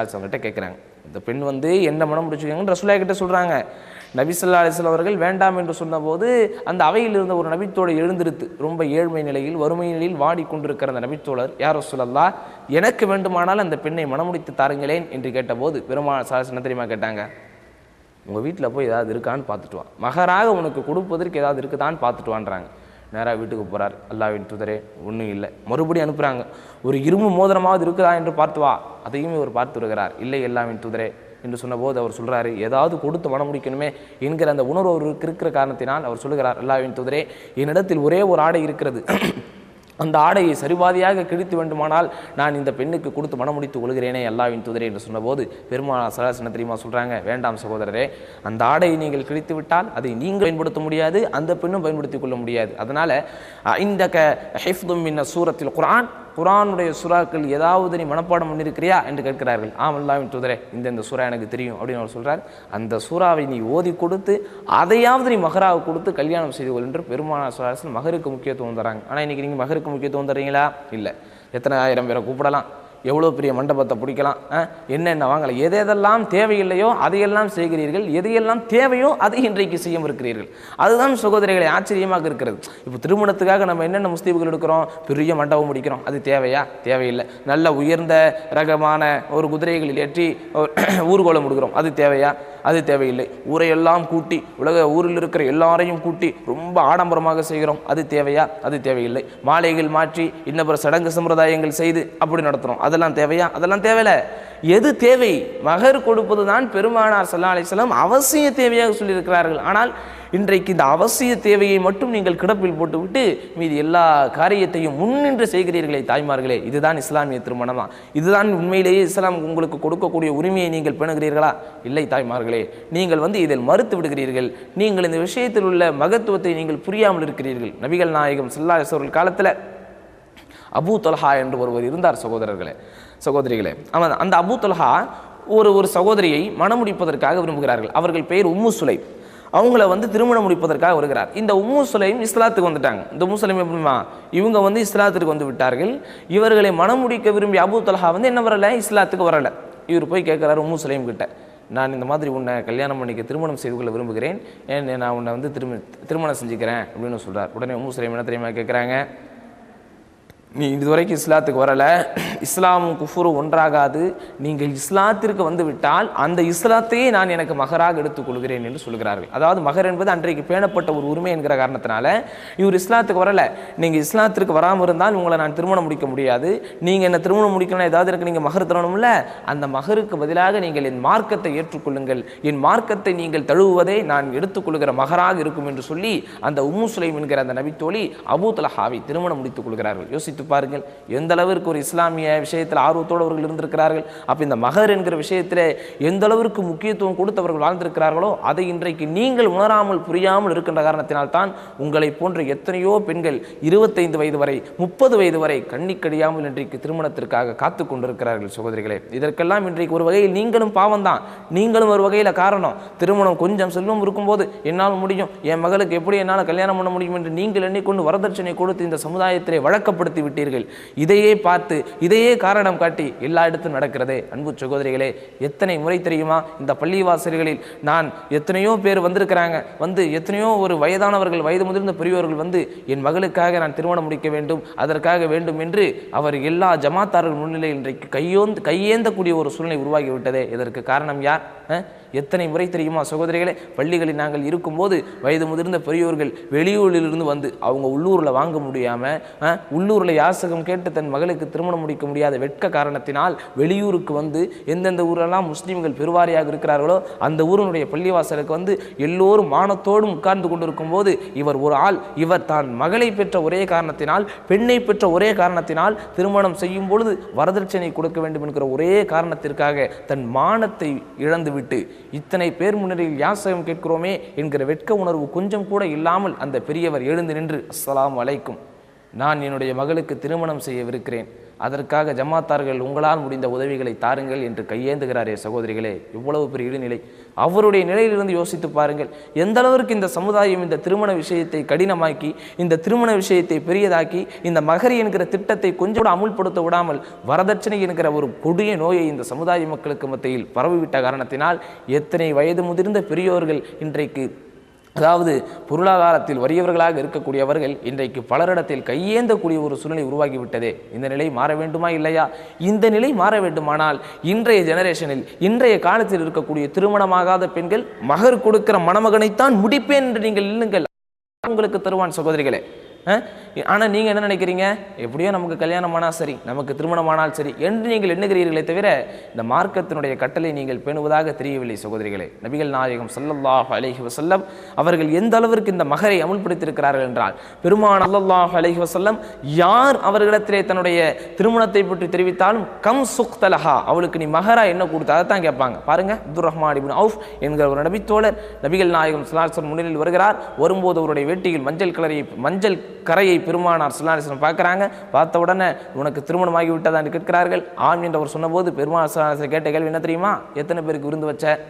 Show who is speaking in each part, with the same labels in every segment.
Speaker 1: அவங்ககிட்ட கேட்குறாங்க இந்த பெண் வந்து என்ன மனம் முடிச்சுக்கோங்கன்னு ரசுல்லா கிட்ட சொல்கிறாங்க நபிசல்லா ஸல்லல்லாஹு அவர்கள் வேண்டாம் என்று சொன்னபோது அந்த அவையில் இருந்த ஒரு நபித்தோடு எழுந்திருத்து ரொம்ப ஏழ்மை நிலையில் வறுமை நிலையில் வாடிக்கொண்டிருக்கிற அந்த நபித்தோழர் யார் ரசூலல்லா எனக்கு வேண்டுமானால் அந்த பெண்ணை மனமுடித்து தாருங்களேன் என்று கேட்டபோது பெருமாள் சாரஸ் என்ன தெரியுமா கேட்டாங்க? உங்கள் வீட்டில் போய் ஏதாவது இருக்கான்னு பார்த்துட்டு வா. மகராக உனக்கு கொடுப்பதற்கு ஏதாவது இருக்குதான்னு பார்த்துட்டு வான்றாங்க. நேராக வீட்டுக்கு போகிறார் அல்லாவின் தூதரே ஒன்றும் இல்லை. மறுபடியும் அனுப்புகிறாங்க ஒரு இரும்பு மோதிரமாவது இருக்குதா என்று பார்த்து வா. அதையும் இவர் பார்த்து வருகிறார். இல்லை எல்லாவின் தூதரே என்று சொன்னபோது அவர் சொல்கிறாரு ஏதாவது கொடுத்து மனம் முடிக்கணுமே என்கிற அந்த உணர்வு அவருக்கு இருக்கிற காரணத்தினால் அவர் சொல்லுகிறார். அல்லாவின் தூதரே என்னிடத்தில் ஒரே ஒரு ஆடை இருக்கிறது. அந்த ஆடையை சரிபாதியாக கிழித்து வேண்டுமானால் நான் இந்த பெண்ணுக்கு கொடுத்து மனமுடித்து கொள்கிறேனே அல்லாவின் துதிரை என்று சொன்னபோது பெருமாள் சலாசன தெரியுமா சொல்கிறாங்க வேண்டாம் சகோதரரே அந்த ஆடையை நீங்கள் கிழித்து விட்டால் அதை நீங்கள் பயன்படுத்த முடியாது அந்த பெண்ணும் பயன்படுத்திக் கொள்ள முடியாது. அதனால் இந்த க ஹிஃப்தும் மின்ன சூரத்தில் குரான் குரானுடைய சுறாக்கள் ஏதாவது நீ மனப்பாடம் பண்ணியிருக்கிறியா என்று கேட்கிறார்கள். ஆம் அல்லாவின் தூதரே இந்த இந்த சுறா எனக்கு தெரியும் அப்படின்னு அவர் சொல்கிறார் அந்த சூறாவை நீ ஓதி கொடுத்து அதையாவது நீ மகராவை கொடுத்து கல்யாணம் செய்து கொள் என்று பெருமானார் சுராசன் மகருக்கு முக்கியத்துவம் தராங்க. ஆனால் இன்னைக்கு நீங்கள் மகருக்கு முக்கியத்துவம் தர்றீங்களா? இல்லை. எத்தனை ஆயிரம் பேரை கூப்பிடலாம்? எவ்வளோ பெரிய மண்டபத்தை பிடிக்கலாம் ஆ, என்னென்ன வாங்கலாம்? எது எதெல்லாம் தேவையில்லையோ அதையெல்லாம் செய்கிறீர்கள் எதையெல்லாம் தேவையோ அதை இன்றைக்கு செய்ய இருக்கிறீர்கள் அதுதான் சகோதரிகளை ஆச்சரியமாக இருக்கிறது. இப்போ திருமணத்துக்காக நம்ம என்னென்ன முஸ்லீம்கள் எடுக்கிறோம்? பெரிய மண்டபம் முடிக்கிறோம். அது தேவையா? தேவையில்லை. நல்ல உயர்ந்த ரகமான ஒரு குதிரைகளில் ஏற்றி ஊர்கோலம் கொடுக்குறோம் அது தேவையா? அது தேவையில்லை. ஊரையெல்லாம் கூட்டி உலக ஊரில் இருக்கிற எல்லாரையும் கூட்டி ரொம்ப ஆடம்பரமாக செய்கிறோம். அது தேவையா? அது தேவையில்லை. மாலைகள் மாற்றி இன்னப்புற சடங்கு சம்பிரதாயங்கள் செய்து அப்படி நடத்துகிறோம் அது அதெல்லாம் தேவையா? அதெல்லாம் தேவையில்ல. எது தேவை? மகர் கொடுப்பது தான் பெருமானார் சல்லா அலிஸ்லாம் அவசிய தேவையாக சொல்லியிருக்கிறார்கள். ஆனால் இன்றைக்கு இந்த அவசிய தேவையை மட்டும் நீங்கள் கிடப்பில் போட்டுவிட்டு மீதி எல்லா காரியத்தையும் முன்னின்று செய்கிறீர்களே தாய்மார்களே இதுதான் இஸ்லாமிய திருமணமா? இதுதான் உண்மையிலேயே இஸ்லாம் உங்களுக்கு கொடுக்கக்கூடிய உரிமையை நீங்கள் பிணுகிறீர்களா இல்லை தாய்மார்களே நீங்கள் வந்து இதில் மறுத்து விடுகிறீர்கள். நீங்கள் இந்த விஷயத்தில் உள்ள மகத்துவத்தை நீங்கள் புரியாமல் இருக்கிறீர்கள். நபிகள் நாயகம் ஸல்லல்லாஹு அவர்கள் காலத்தில் அபூ தொல்ஹா என்று ஒருவர் இருந்தார் சகோதரர்களே சகோதரிகளே. அவன் அந்த அபூ தொல்ஹா ஒரு ஒரு சகோதரியை மணமுடிப்பதற்காக விரும்புகிறார்கள். அவர்கள் பெயர் உம்மு சுலைம் அவங்கள வந்து திருமணம் முடிப்பதற்காக வருகிறார். இந்த உம்மு சுலைம் இஸ்லாத்துக்கு வந்துட்டாங்க. இந்த முஸ்லீம் எப்படிமா இவங்க வந்து இஸ்லாத்திற்கு வந்து விட்டார்கள். இவர்களை மணம் முடிக்க விரும்பிய அபூ தொல்ஹா வந்து என்ன வரல? இஸ்லாத்துக்கு வரலை. இவர் போய் கேட்குறாரு உம்மு சுலைம் கிட்ட நான் இந்த மாதிரி உன்னை கல்யாணம் பண்ணிக்க திருமணம் செய்து கொள்ள விரும்புகிறேன். ஏன் நான் உன்னை வந்து திரும திருமணம் செஞ்சுக்கிறேன். அப்படின்னு சொல்கிறார் உடனே உம்மு சுலைம் என்ன தெரியுமா கேட்குறாங்க? நீ இதுவரைக்கும் இஸ்லாத்துக்கு வரலை. இஸ்லாமும் குஃபுரும் ஒன்றாகாது. நீங்கள் இஸ்லாத்திற்கு வந்து விட்டால் அந்த இஸ்லாத்தையே நான் எனக்கு மகராக எடுத்துக்கொள்கிறேன் என்று சொல்கிறார்கள். அதாவது மகர் என்பது அன்றைக்கு பேணப்பட்ட ஒரு உரிமை என்கிற காரணத்தினால இவர் இஸ்லாத்துக்கு வரல. நீங்கள் இஸ்லாத்திற்கு வராமல் இருந்தால் உங்களை நான் திருமணம் முடிக்க முடியாது. நீங்கள் என்ன திருமணம் முடிக்கணும் ஏதாவது இருக்கு நீங்கள் மகர் தரணும்ல அந்த மகருக்கு பதிலாக நீங்கள் என் மார்க்கத்தை ஏற்றுக்கொள்ளுங்கள். என் மார்க்கத்தை நீங்கள் தழுவுவதே நான் எடுத்துக்கொள்கிற மகராக இருக்கும் என்று சொல்லி அந்த உம்மு சுலைம் என்கிற அந்த நபித்தோழி அபூ தலஹாவை திருமணம் முடித்துக் கொள்கிறார்கள். யோசித்து பாருங்கள். எந்த அளவிற்கு ஒரு இஸ்லாமிய விஷயத்தில் ஆர்வத்தோடு அவர்கள் இருந்திருக்கிறார்கள்? அப்போ இந்த மகர் என்கிற விஷயத்தில் எந்த அளவிற்கு முக்கியத்துவம் கொடுத்து அவர்கள் வாழ்ந்திருக்கிறார்களோ அதை இன்றைக்கு நீங்கள் உணராமல் புரியாமல் இருக்கின்ற காரணத்தினால்தான் உங்களை போன்ற எத்தனையோ பெண்கள் இருபத்தைந்து வயது வரை முப்பது வயது வரை கண்ணிக்கடியாமல் இன்றைக்கு திருமணத்திற்காக காத்து கொண்டிருக்கிறார்கள் சகோதரிகளே. இதற்கெல்லாம் இன்றைக்கு ஒரு வகையில் நீங்களும் பாவம் தான் நீங்களும் ஒரு வகையில் காரணம். திருமணம் கொஞ்சம் செல்வம் இருக்கும்போது என்னால் முடியும். என் மகளுக்கு எப்படி என்னால் கல்யாணம் பண்ண முடியும் என்று நீங்கள் எண்ணிக்கொண்டு வரதட்சணை கொடுத்து இந்த சமுதாயத்திலே வழக்கப்படுத்தி விட்டீர்கள் இதையே பார்த்து இதையே காரணம் காட்டி எல்லா இடத்தும் நடக்கிறதே. அன்பு சகோதரிகளே எத்தனை முறை தெரியுமா? இந்த பள்ளிவாசல்களில் நான் எத்தனையோ பேர் வந்திருக்கிறாங்க. வந்து எத்தனையோ ஒரு வயதானவர்கள் வயது முதிர்ந்த பெரியவர்கள் வந்து என் மகளுக்காக நான் திருமணம் முடிக்க வேண்டும் அதற்காக வேண்டும் என்று அவர் எல்லா ஜமாத்தார்கள் முன்னிலையில் இன்றைக்கு கையோந்து கையேந்தக்கூடிய ஒரு சூழ்நிலை உருவாகிவிட்டதே. இதற்கு காரணம் யார்? எத்தனை முறை தெரியுமா? சகோதரிகளே பள்ளிகளில் நாங்கள் இருக்கும்போது வயது முதிர்ந்த பெரியோர்கள் வெளியூரிலிருந்து வந்து அவங்க உள்ளூரில் வாங்க முடியாமல் உள்ளூரில் யாசகம் கேட்டு தன் மகளுக்கு திருமணம் முடிக்க முடியாத வெட்க காரணத்தினால் வெளியூருக்கு வந்து எந்தெந்த ஊரெல்லாம் முஸ்லீம்கள் பெருவாரியாக இருக்கிறார்களோ அந்த ஊரினுடைய பள்ளிவாசலுக்கு வந்து எல்லோரும் மானத்தோடும் உட்கார்ந்து கொண்டிருக்கும் போது இவர் ஒரு ஆள். இவர் தான் மகளை பெற்ற ஒரே காரணத்தினால் பெண்ணை பெற்ற ஒரே காரணத்தினால் திருமணம் செய்யும் பொழுது வரதட்சணை கொடுக்க வேண்டும் என்கிற ஒரே காரணத்திற்காக தன் மானத்தை இழந்துவிட்டு இத்தனை பேர் முன்னிலையில் யாசகம் கேட்கிறோமே என்கிற வெட்க உணர்வு கொஞ்சம் கூட இல்லாமல் அந்த பெரியவர் எழுந்து நின்று அஸ்லாம் வலைக்கும் நான் என்னுடைய மகளுக்கு திருமணம் செய்யவிருக்கிறேன். அதற்காக ஜமாத்தார்கள் உங்களால் முடிந்த உதவிகளை தாருங்கள் என்று கையேந்துகிறாரே சகோதரிகளே. இவ்வளவு பெரிய இடுநிலை அவருடைய நிலையிலிருந்து யோசித்து பாருங்கள். எந்த அளவிற்கு இந்த சமுதாயம் இந்த திருமண விஷயத்தை கடினமாக்கி இந்த திருமண விஷயத்தை பெரியதாக்கி இந்த மகரி என்கிற திட்டத்தை கொஞ்சம் கூட அமுல்படுத்த விடாமல் வரதட்சணை என்கிற ஒரு கொடிய நோயை இந்த சமுதாய மக்களுக்கு மத்தியில் பரவிவிட்ட காரணத்தினால் எத்தனை வயது முதிர்ந்த பெரியோர்கள் இன்றைக்கு அதாவது பொருளாதாரத்தில் வறியவர்களாக இருக்கக்கூடியவர்கள் இன்றைக்கு பலரிடத்தில் கையேந்தக்கூடிய ஒரு சூழ்நிலை உருவாகிவிட்டதே. இந்த நிலை மாற வேண்டுமா இல்லையா? இந்த நிலை மாற வேண்டுமானால் இன்றைய ஜெனரேஷனில் இன்றைய காலத்தில் இருக்கக்கூடிய திருமணமாகாத பெண்கள் மகர் கொடுக்கிற மணமகனைத்தான் முடிப்பேன் என்று நீங்கள் இல்லுங்கள் உங்களுக்கு தருவான் சகோதரிகளே. ஆனால் நீங்கள் என்ன நினைக்கிறீங்க? எப்படியோ நமக்கு கல்யாணம் ஆனால் சரி நமக்கு திருமணம் ஆனால் சரி என்று நீங்கள் எண்ணுகிறீர்களே தவிர இந்த மார்க்கத்தினுடைய கட்டளை நீங்கள் பேணுவதாக தெரியவில்லை சகோதரிகளே. நபிகள் நாயகம் சல்லல்லாஹ் அலஹி வசல்லம் அவர்கள் எந்த அளவிற்கு இந்த மகரை அமுல்படுத்தியிருக்கிறார்கள் என்றால் பெருமான் அல்லல்லாஹ் அலஹி வசல்லம் யார் அவர்களிடத்திலே தன்னுடைய திருமணத்தை பற்றி தெரிவித்தாலும் கம் சுக்தலஹா அவளுக்கு நீ மகரா என்ன கொடுத்த அதை தான் கேட்பாங்க. பாருங்க அப்துல் ரஹ்மான் இப்னு அவுஃப் என்கிற ஒரு நபித்தோழர் நபிகள் நாயகம் சுல்லாசன் முன்னிலையில் வருகிறார். வரும்போது அவருடைய வேட்டியில் மஞ்சள் கலரை மஞ்சள் கரையை பெருமானார் சுல்லாசனம் பார்க்குறாங்க. பார்த்த உடனே உனக்கு திருமணமாகி விட்டதா என்று கேட்கிறார்கள். ஆம் என்று அவர் சொன்னபோது பெருமாள் சுல்லாசன் கேட்ட கேள்வி என்ன தெரியுமா? எத்தனை பேருக்கு விருந்து வச்ச?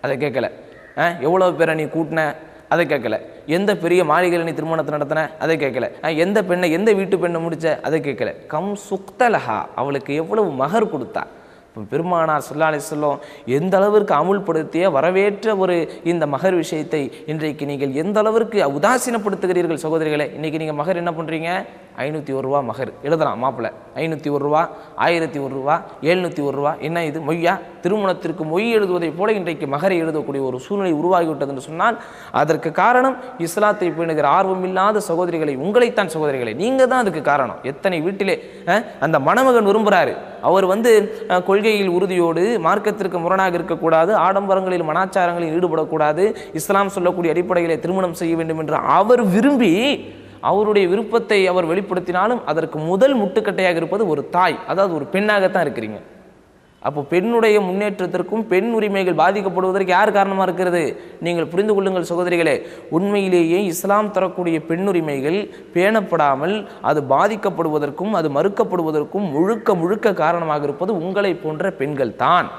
Speaker 1: அதை கேட்கல. ஆ, பேரை நீ கூட்டின? அதை கேட்கல. எந்த பெரிய மாளிகையில் நீ திருமணத்தை நடத்தின? அதை கேட்கல. ஆ, எந்த பெண்ணை எந்த வீட்டு பெண்ணை முடித்த அதை கேட்கல. கம் சுக்தலஹா அவளுக்கு எவ்வளவு மகர் கொடுத்தா? பெருமானார் சொல்லாலை சொல்லும் எந்த அளவிற்கு அமுல்படுத்திய வரவேற்ற ஒரு இந்த மகர் விஷயத்தை இன்றைக்கு நீங்கள் எந்த அளவிற்கு உதாசீனப்படுத்துகிறீர்கள் சகோதரிகளை இன்றைக்கி நீங்கள் மகர் என்ன பண்ணுறீங்க ஐநூற்றி ஒரு ரூபா மகர். எழுதலாம் மாப்பிள்ளை ஐநூற்றி ஒரு ரூபா ஆயிரத்தி ஒரு ரூபா எழுநூற்றி ஒரு ரூபா. என்ன இது மொய்யா? திருமணத்திற்கு மொய் எழுதுவதைப் போல இன்றைக்கு மகரை எழுதக்கூடிய ஒரு சூழ்நிலை உருவாகிவிட்டது என்று சொன்னால் அதற்கு காரணம் இஸ்லாத்தை பேணுகிற ஆர்வம் இல்லாத சகோதரிகளை உங்களைத்தான் சகோதரிகளை. நீங்கள் தான் அதுக்கு காரணம். எத்தனை வீட்டிலே அந்த மணமகன் விரும்புகிறாரு அவர் வந்து கொள்கையில் உறுதியோடு மார்க்கத்திற்கு முரணாக இருக்கக்கூடாது ஆடம்பரங்களில் மனாச்சாரங்களில் ஈடுபடக்கூடாது இஸ்லாம் சொல்லக்கூடிய அடிப்படையிலே திருமணம் செய்ய வேண்டும் என்று அவர் விரும்பி அவருடைய விருப்பத்தை அவர் வெளிப்படுத்தினாலும் அதற்கு முதல் முட்டுக்கட்டையாக இருப்பது ஒரு தாய். அதாவது ஒரு பெண்ணாகத்தான் இருக்கிறீங்க. அப்போ பெண்ணுடைய முன்னேற்றத்திற்கும் பெண் உரிமைகள் பாதிக்கப்படுவதற்கு யார் காரணமாக இருக்கிறது? நீங்கள் புரிந்து கொள்ளுங்கள் சகோதரிகளே. உண்மையிலேயே இஸ்லாம் தரக்கூடிய பெண்ணுரிமைகள் பேணப்படாமல் அது பாதிக்கப்படுவதற்கும் அது மறுக்கப்படுவதற்கும் முழுக்க முழுக்க காரணமாக இருப்பது உங்களை போன்ற பெண்கள் தான்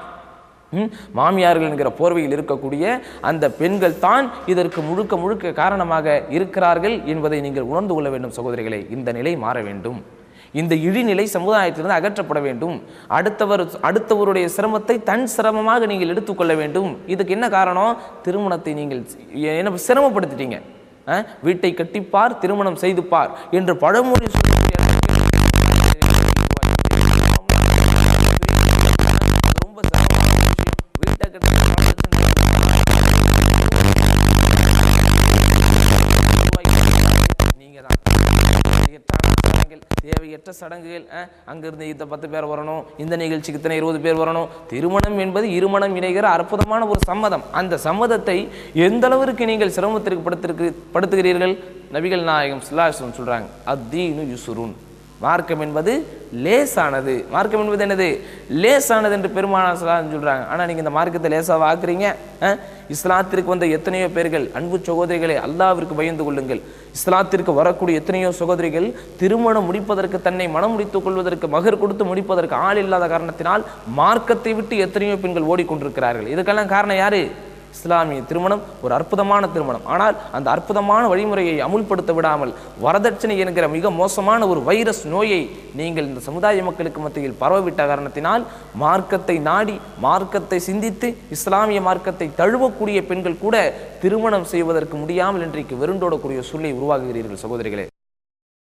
Speaker 1: மாமியார்கள் என்கிற போர்வையில் இருக்கக்கூடிய அந்த பெண்கள் தான் இதற்கு முழுக்க முழுக்க காரணமாக இருக்கிறார்கள் என்பதை நீங்கள் உணர்ந்து கொள்ள வேண்டும் சகோதரிகளை. இந்த நிலை மாற வேண்டும். இந்த இழிநிலை சமுதாயத்திலிருந்து அகற்றப்பட வேண்டும். அடுத்தவர் அடுத்தவருடைய சிரமத்தை தன் சிரமமாக நீங்கள் எடுத்துக்கொள்ள வேண்டும். இதுக்கு என்ன காரணம்? திருமணத்தை நீங்கள் என்ன சிரமப்படுத்திட்டீங்க. வீட்டை கட்டிப்பார் திருமணம் செய்து பார் என்று பழமொழி சொல்லக்கூடிய விஷயம் தான் தேவையற்ற சடங்குகள் அங்கிருந்து இந்த பத்து பேர் வரணும் இந்த நிகழ்ச்சிக்கு இத்தனை இருபது பேர் வரணும். திருமணம் என்பது இருமணம் இணைகிற அற்புதமான ஒரு சம்மதம். அந்த சம்மதத்தை எந்த அளவிற்கு நீங்கள் சிரமத்திற்கு படுத்திருக்கு படுத்துகிறீர்கள்? நபிகள் நாயகம் சிலாசம் சொல்றாங்க அத்தீனு யுசுருன் மார்க்கம் என்பது லேசானது. மார்க்கம் என்பது என்னது? லேசானது என்று பெருமானார் சொல்கிறாங்க ஆனால் நீங்கள் இந்த மார்க்கத்தை லேசாக ஆக்குறீங்க இஸ்லாத்திற்கு வந்த எத்தனையோ பேர்கள் அன்பு சகோதரிகளை அல்லாவிற்கு பயந்து கொள்ளுங்கள். இஸ்லாத்திற்கு வரக்கூடிய எத்தனையோ சகோதரிகள் திருமணம் முடிப்பதற்கு தன்னை மனம் முடித்துக் கொள்வதற்கு மகர் கொடுத்து முடிப்பதற்கு ஆள் இல்லாத காரணத்தினால் மார்க்கத்தை விட்டு எத்தனையோ பெண்கள் ஓடிக்கொண்டிருக்கிறார்கள். இதுக்கெல்லாம் காரணம் யாரு? இஸ்லாமிய திருமணம் ஒரு அற்புதமான திருமணம். ஆனால் அந்த அற்புதமான வழிமுறையை அமுல்படுத்த விடாமல் வரதட்சணை என்கிற மிக மோசமான ஒரு வைரஸ் நோயை நீங்கள் இந்த சமுதாய மக்களுக்கு மத்தியில் பரவவிட்ட காரணத்தினால் மார்க்கத்தை நாடி மார்க்கத்தை சிந்தித்து இஸ்லாமிய மார்க்கத்தை தழுவக்கூடிய பெண்கள் கூட திருமணம் செய்வதற்கு முடியாமல் இன்றைக்கு வெருண்டோடக்கூடிய சூழ்நிலை உருவாகுகிறீர்கள் சகோதரிகளே.